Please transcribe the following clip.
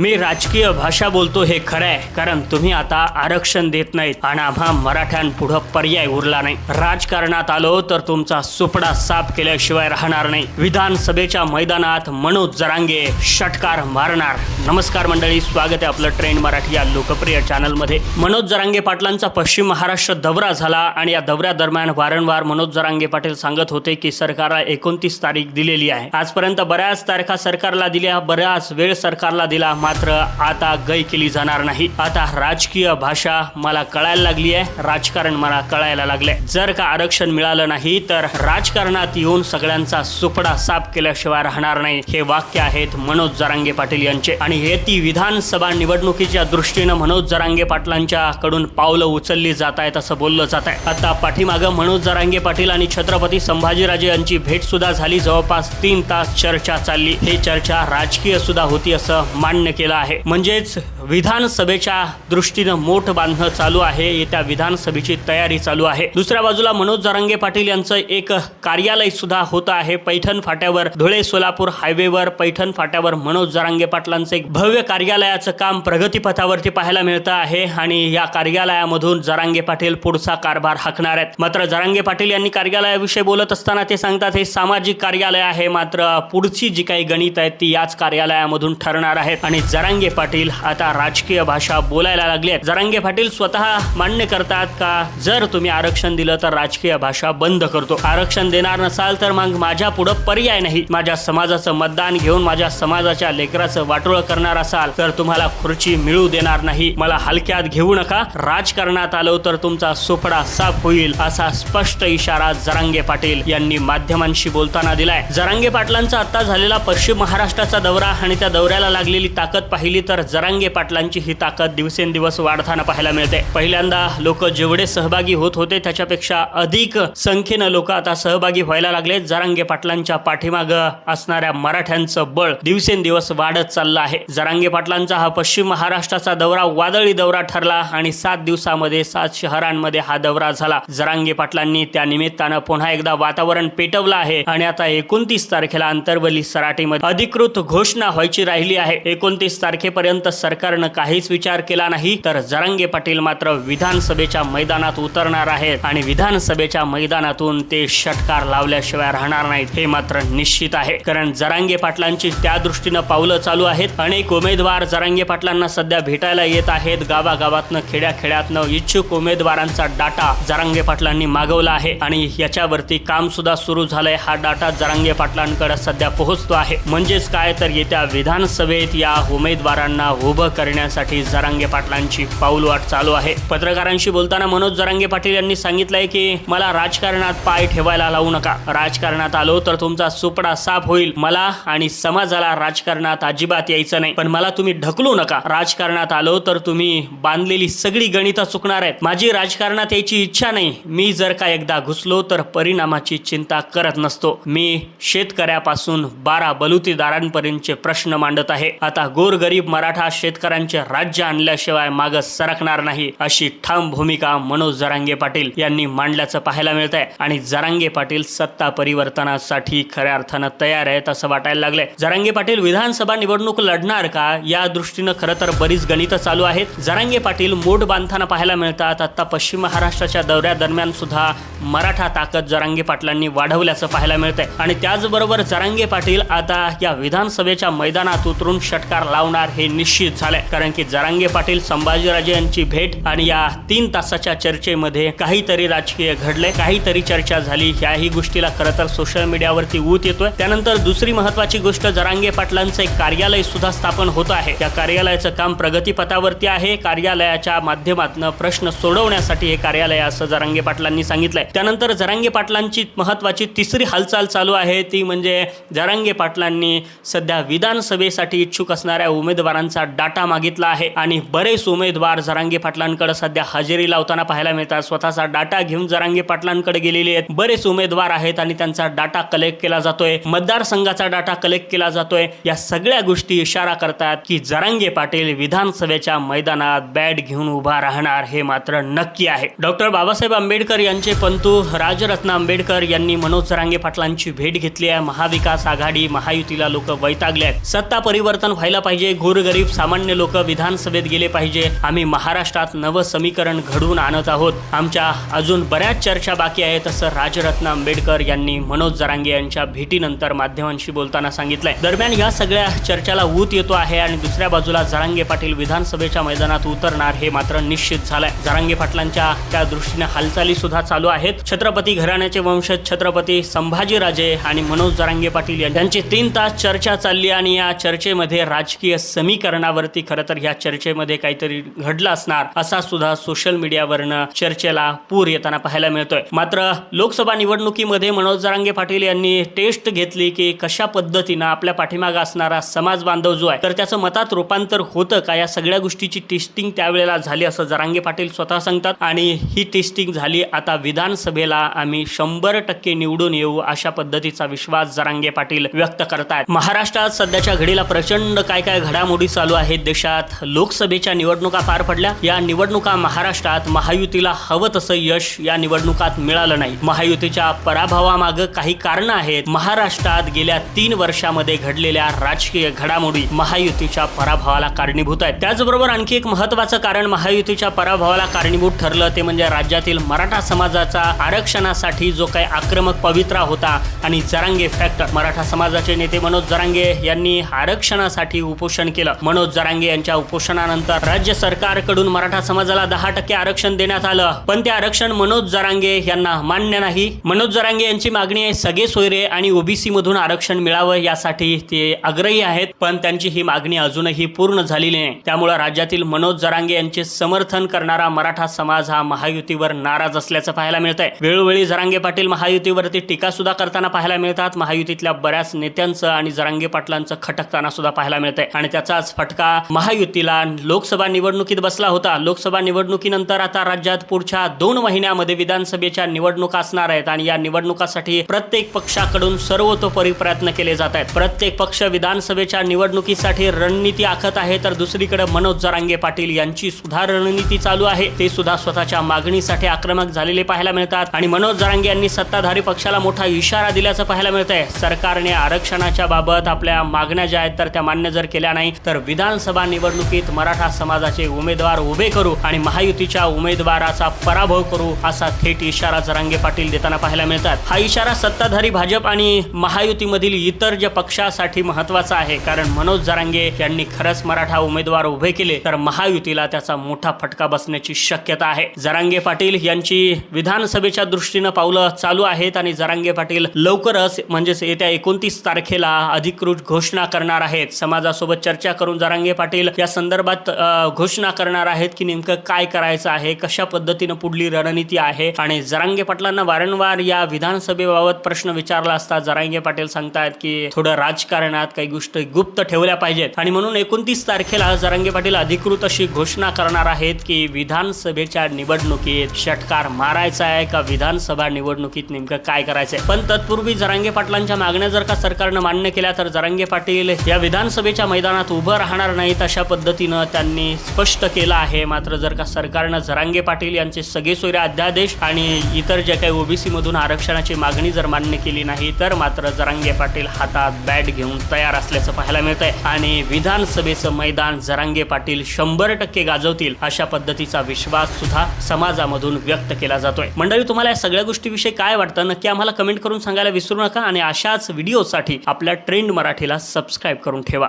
मी राजकीय भाषा बोलतो हे खरं आहे कारण तुम्ही आता आरक्षण देत नाहीत आणि आम्हा मराठ्यांपुढं पर्याय उरला नाही. राजकारणात आलो तर तुमचा सुपडा साफ केल्याशिवाय राहणार नाही. विधानसभेच्या मैदानात मनोज जरांगे षटकार मारणार. नमस्कार मंडळी स्वागत आहे आपलं ट्रेंड मराठी या लोकप्रिय चॅनलमध्ये. मनोज जरांगे पाटलांचा पश्चिम महाराष्ट्र दौरा झाला आणि या दौऱ्यादरम्यान वारंवार मनोज जरांगे पाटील सांगत होते की सरकारला एकोणतीस तारीख दिलेली आहे. आजपर्यंत बऱ्याच तारखा सरकारला दिल्या बऱ्याच वेळ सरकारला दिला मात्र आता गय केली जाणार नाही. आता राजकीय भाषा मला कळायला लागली आहे. राजकारण मला कळायला लागले जर का आरक्षण मिळालं नाही तर राजकारणात येऊन सगळ्यांचा सुपडा साफ केल्याशिवाय राहणार नाही. हे वाक्य आहेत मनोज जरांगे पाटील यांचे. आणि हे ती विधानसभा निवडणुकीच्या दृष्टीनं मनोज जरांगे पाटलांच्या कडून पावलं उचलली जात आहेत असं बोललं जात आहे. आता पाठीमागं मनोज जरांगे पाटील आणि छत्रपती संभाजीराजे यांची भेट सुद्धा झाली. जवळपास तीन तास चर्चा चालली. ही चर्चा राजकीय सुद्धा होती असं मान्य केला आहे. म्हणजेच विधानसभेच्या दृष्टीनं मोठ बांधणं चालू आहे. येत्या विधानसभेची तयारी चालू आहे. दुसऱ्या बाजूला मनोज जरांगे पाटील यांचं एक कार्यालय सुद्धा होतं आहे. पैठण फाट्यावर धुळे सोलापूर हायवेवर पैठण फाट्यावर मनोज जरांगे पाटलांचं एक भव्य कार्यालयाचं काम प्रगतीपथावरती पाहायला मिळतं आहे आणि या कार्यालयामधून जरांगे पाटील पुढचा कारभार हाकणार आहेत. मात्र जरांगे पाटील यांनी कार्यालयाविषयी बोलत असताना ते सांगतात हे सामाजिक कार्यालय आहे. मात्र पुढची जी काही गणित आहेत ती याच कार्यालयामधून ठरणार आहेत. आणि जरांगे पाटील आता राजकीय भाषा बोलायला लागली आहेत. जरांगे पाटील स्वतः मान्य करतात का? जर तुम्ही आरक्षण दिलं तर राजकीय भाषा बंद करतो. आरक्षण देणार नसाल तर मग माझ्या पुढं पर्याय नाही. माझ्या समाजाचं मतदान घेऊन माझ्या समाजाच्या लेकराचं वाटोळं करणार असाल तर तुम्हाला खुर्ची मिळू देणार नाही. मला हलक्यात घेऊ नका. राजकारणात आलो तर तुमचा सुफडा साफ होईल असा स्पष्ट इशारा जरांगे पाटील यांनी माध्यमांशी बोलताना दिलाय. जरांगे पाटलांचा आता झालेला पश्चिम महाराष्ट्राचा दौरा आणि त्या दौऱ्याला लागलेली ताकद पाहिली तर जरांगे पाटलांची ही ताकद दिवसेंदिवस वाढताना पाहायला मिळते. पहिल्यांदा लोक जेवढे सहभागी होत होते त्याच्यापेक्षा अधिक संख्येनं लोक आता सहभागी व्हायला लागले. जरांगे पाटलांच्या पाठीमाग असणाऱ्या मराठ्यांचं बळ दिवसेंदिवस वाढत चाललं आहे. जरांगे पाटलांचा हा पश्चिम महाराष्ट्राचा दौरा वादळी दौरा ठरला आणि सात दिवसामध्ये सात शहरांमध्ये हा दौरा झाला. जरांगे पाटलांनी त्या निमित्तानं पुन्हा एकदा वातावरण पेटवलं आहे आणि आता एकोणतीस तारखेला आंतरवली सराटीमध्ये अधिकृत घोषणा व्हायची राहिली आहे. एकोणतीस तारखेपर्यंत सरकार सरकारनं काहीच विचार केला नाही तर जरांगे पाटील मात्र विधानसभेच्या मैदानात उतरणार आहेत. आणि विधानसभेच्या मैदानातून ते षटकार लावल्याशिवाय राहणार नाहीत हे मात्र निश्चित आहे. कारण जरांगे पाटलांची त्या दृष्टीनं पावलं चालू आहेत. अनेक उमेदवार जरांगे पाटलांना सध्या भेटायला येत आहेत. गावागावातनं खेड्या खेड्यातनं इच्छुक उमेदवारांचा डाटा जरांगे पाटलांनी मागवला आहे. आणि याच्यावरती काम सुद्धा सुरू झालंय. हा डाटा जरांगे पाटलांकडे सध्या पोहोचतो आहे. म्हणजेच काय तर येत्या विधानसभेत या उमेदवारांना उभं करण्यासाठी जरांगे पाटलांची पाऊलवाट चालू आहे. पत्रकारांशी बोलताना मनोज जरांगे पाटील यांनी सांगितलंय की मला राजकारणात पाय ठेवायला लावू नका. राजकारणात आलो तर तुमचा सुपडा साफ होईल. मला आणि समाजाला राजकारणात अजिबात यायचं नाही. पण मला तुम्ही ढकलू नका. राजकारणात आलो तर तुम्ही बांधलेली सगळी गणितं चुकणार आहेत. माझी राजकारणात यायची इच्छा नाही. मी जर का एकदा घुसलो तर परिणामाची चिंता करत नसतो. मी शेतकऱ्यापासून बारा बलुतीदारांपर्यंतचे प्रश्न मांडत आहे. आता गोरगरीब मराठा शेतकऱ्यांचे राज्य आणल्याशिवाय मागं सरकणार नाही अशी ठाम भूमिका मनोज जरांगे पाटील यांनी मांडल्याचं पाहायला मिळत आहे आणि जरांगे पाटील सत्ता परिवर्तनासाठी खऱ्या अर्थानं तयार आहेत असं वाटायला लागलंय. जरांगे पाटील विधानसभा निवडणूक लढणार का? या दृष्टीनं खरं तर बरीच गणितं चालू आहेत. जरांगे पाटील मोठ बांधताना पाहायला मिळतात. आता पश्चिम महाराष्ट्राच्या दौऱ्यादरम्यान सुद्धा मराठा ताकद जरांगे पाटलांनी वाढवल्याचं पाहायला मिळतंय. आणि त्याचबरोबर जरांगे पाटील आता या विधानसभेच्या मैदानात उतरून षटकार लावणार हे निश्चित झालंय. कारण की जरांगे पाटील संभाजीराजे यांची भेट आणि या तीन तासाच्या चर्चेमध्ये काहीतरी राजकीय घडले काहीतरी चर्चा झाली. ह्याही गोष्टीला खरं तर सोशल मीडियावरती ऊत येतोय. त्यानंतर दुसरी महत्वाची गोष्ट जरांगे पाटलांचं एक कार्यालय सुद्धा स्थापन होत आहे. या कार्यालयाचं काम प्रगतीपथावरती आहे. कार्यालयाच्या माध्यमातून प्रश्न सोडवण्यासाठी हे कार्यालय असं जरांगे पाटलांनी सांगितलंय. त्यानंतर जरांगे पाटलांची महत्वाची तिसरी हालचाल चालू आहे. ती म्हणजे जरांगे पाटलांनी सध्या विधानसभेसाठी इच्छुक असणाऱ्या उमेदवारांचा डाटा मागितला आहे. आणि बरेच उमेदवार जरांगे पाटलांकडे सध्या हजेरी लावताना पाहायला मिळतात. स्वतःचा डाटा घेऊन जरांगे पाटलांकडे गेलेले आहेत. बरेच उमेदवार आहेत आणि त्यांचा डाटा कलेक्ट केला जातोय. मतदारसंघाचा डाटा कलेक्ट केला जातोय. या सगळ्या गोष्टी इशारा करतात की जरांगे पाटील विधानसभेच्या मैदानात बॅट घेऊन उभा राहणार हे मात्र नक्की आहे. डॉक्टर बाबासाहेब आंबेडकर यांचे पंतू राजरत्न आंबेडकर यांनी मनोज जरांगे पाटलांची भेट घेतली आहे. महाविकास आघाडी महायुतीला लोक वैतागले आहेत. सत्ता परिवर्तन व्हायला पाहिजे पाहिजे. गोरगरीब सामान्य लोक विधानसभेत गेले पाहिजे. आम्ही महाराष्ट्रात नवं समीकरण घडवून आणत आहोत. आमच्या अजून बऱ्याच चर्चा बाकी आहेत असं राजरत्न आंबेडकर यांनी मनोज जरांगे यांच्या भेटीनंतर माध्यमांशी बोलताना सांगितलंय. दरम्यान या सगळ्या चर्चेला ऊत येतो आहे आणि दुसऱ्या बाजूला जरांगे पाटील विधानसभेच्या मैदानात उतरणार हे मात्र निश्चित झालंय. जरांगे पाटलांच्या त्या दृष्टीने हालचाली सुद्धा चालू आहेत. छत्रपती घराण्याचे वंशज छत्रपती संभाजीराजे आणि मनोज जरांगे पाटील यांची तीन तास चर्चा चालली आणि या चर्चेमध्ये राजकीय समीकरणावरती खरं तर या चर्चेमध्ये काहीतरी घडलं असणार असा सुद्धा सोशल मीडियावरनं चर्चेला पूर येताना पाहायला मिळतोय. मात्र लोकसभा निवडणुकीमध्ये मनोज जरांगे पाटील यांनी टेस्ट घेतली की कशा पद्धतीनं आपल्या पाठीमागे असणारा समाज बांधव जो आहे तर त्याचं मतात रूपांतर होतं का? या सगळ्या गोष्टीची टेस्टिंग त्यावेळेला झाली असं जरांगे पाटील स्वतः सांगतात आणि ही टेस्टिंग झाली आता विधानसभेला आम्ही शंभर टक्के निवडून येऊ अशा पद्धतीचा विश्वास जरांगे पाटील व्यक्त करतायत. महाराष्ट्रात सध्याच्या घडीला प्रचंड काय काय घडामोडी चालू आहेत देशात लोकसभेच्या निवडणुका पार पडल्या. या निवडणुका महाराष्ट्रात महायुतीला हवं तसं यश या निवडणुकात मिळालं नाही. महायुतीच्या पराभवामागं काही कारण आहेत. महाराष्ट्रात गेल्या तीन वर्षामध्ये घडलेल्या राजकीय घडामोडी महायुतीच्या पराभवाला कारणीभूत आहेत. त्याचबरोबर आणखी एक महत्वाचं कारण महायुतीच्या पराभवाला कारणीभूत ठरलं ते म्हणजे राज्यातील मराठा समाजाचा आरक्षणासाठी जो काही आक्रमक पवित्रा होता आणि जरांगे फॅक्टर. मराठा समाजाचे नेते मनोज जरांगे यांनी आरक्षणासाठी उपोषण केलं. मनोज जरांगे यांच्या उपोषणानंतर राज्य सरकारकडून मराठा समाजाला दहा टक्के आरक्षण देण्यात आलं. पण ते आरक्षण मनोज जरांगे यांना मान्य नाही. मनोज जरांगे यांची मागणी आहे सगळे सोयरे आणि ओबीसी मधून आरक्षण मिळावं यासाठी ते आग्रही आहेत पण त्यांची ही मागणी अजूनही पूर्ण झालेली नाही. त्यामुळे राज्यातील मनोज जरांगे यांचे समर्थन करणारा मराठा समाज हा महायुतीवर नाराज असल्याचं पाहायला मिळत आहे वेळोवेळी जरांगे पाटील महायुतीवरती टीका सुद्धा करताना पाहायला मिळतात. महायुतीतल्या बऱ्याच नेत्यांचं आणि जरांगे पाटलांचं खटकताना सुद्धा पाहायला आहे आणि त्याचाच फटका महायुतीला लोकसभा निवडणुकीत बसला होता. लोकसभा निवडणुकीनंतर आता राज्यात पुढच्या दोन महिन्यामध्ये विधानसभेच्या निवडणुका असणार आहेत आणि या निवडणुकासाठी प्रत्येक पक्षाकडून सर्वतोपरी प्रयत्न केले जात आहेत. प्रत्येक पक्ष विधानसभेच्या निवडणुकीसाठी रणनीती आखत आहे तर दुसरीकडे मनोज जरांगे पाटील यांची सुद्धा रणनीती चालू आहे. ते सुद्धा स्वतःच्या मागणीसाठी आक्रमक झालेले पाहायला मिळतात आणि मनोज जरांगे यांनी सत्ताधारी पक्षाला मोठा इशारा दिल्याचं पाहायला मिळत आहे सरकारने आरक्षणाच्या बाबत आपल्या मागण्या ज्या आहेत तर त्या मान्य जर केल्या नाही तर विधानसभा निवडणुकीत मराठा समाजाचे उमेदवार उभे करू आणि महायुतीच्या उमेदवाराचा पराभव करू असा थेट इशारा जरांगे पाटील देताना पाहायला मिळतात. हा इशारा सत्ताधारी भाजप आणि महायुतीमधील इतर ज्या पक्षासाठी महत्त्वाचा आहे कारण मनोज जरांगे यांनी खरंच मराठा उमेदवार उभे केले तर महायुतीला त्याचा मोठा फटका बसण्याची शक्यता आहे. जरांगे पाटील यांची विधानसभेच्या दृष्टीनं पावलं चालू आहेत आणि जरांगे पाटील लवकरच म्हणजेच येत्या एकोणतीस तारखेला अधिकृत घोषणा करणार आहेत. समाजासोबत चर्चा करून जरांगे पाटील पाटील या संदर्भात घोषणा करणार आहेत की नेमकं काय करायचं आहे कशा पद्धतीनं पुढली रणनीती आहे? आणि जरांगे पाटलांना वारंवार या विधानसभेबाबत प्रश्न विचारला असता जरांगे पाटील सांगतायत की थोडं राजकारणात काही गोष्टी गुप्त ठेवल्या पाहिजेत. आणि म्हणून एकोणतीस तारखेला जरांगे पाटील अधिकृत अशी घोषणा करणार आहेत की विधानसभेच्या निवडणुकीत षटकार मारायचा आहे का? विधानसभा निवडणुकीत नेमकं काय करायचंय? पण तत्पूर्वी जरांगे पाटलांच्या मागण्या जर का सरकारनं मान्य केल्या तर जरांगे पाटील या विधानसभेच्या मैदानात उभं राहणार नाहीत. अशा पद्धतीनं त्यांनी स्पष्ट केलं आहे. मात्र जर का सरकारनं जरांगे पाटील यांचे सगळे सोयरे अध्यादेश आणि इतर जे काही ओबीसीमधून आरक्षणाची मागणी जर मान्य केली नाही तर मात्र जरांगे पाटील हातात बॅट घेऊन तयार असल्याचं पाहायला मिळत आहे आणि विधानसभेचं मैदान जरांगे पाटील शंभर टक्के गाजवतील अशा पद्धतीचा विश्वास सुद्धा समाजामधून व्यक्त केला जातोय. मंडळी तुम्हाला या सगळ्या गोष्टीविषयी काय वाटतं? नक्की आम्हाला कमेंट करून सांगायला विसरू नका आणि अशाच व्हिडिओसाठी आपल्या ट्रेंड मराठीला सबस्क्राईब करून ठेवा.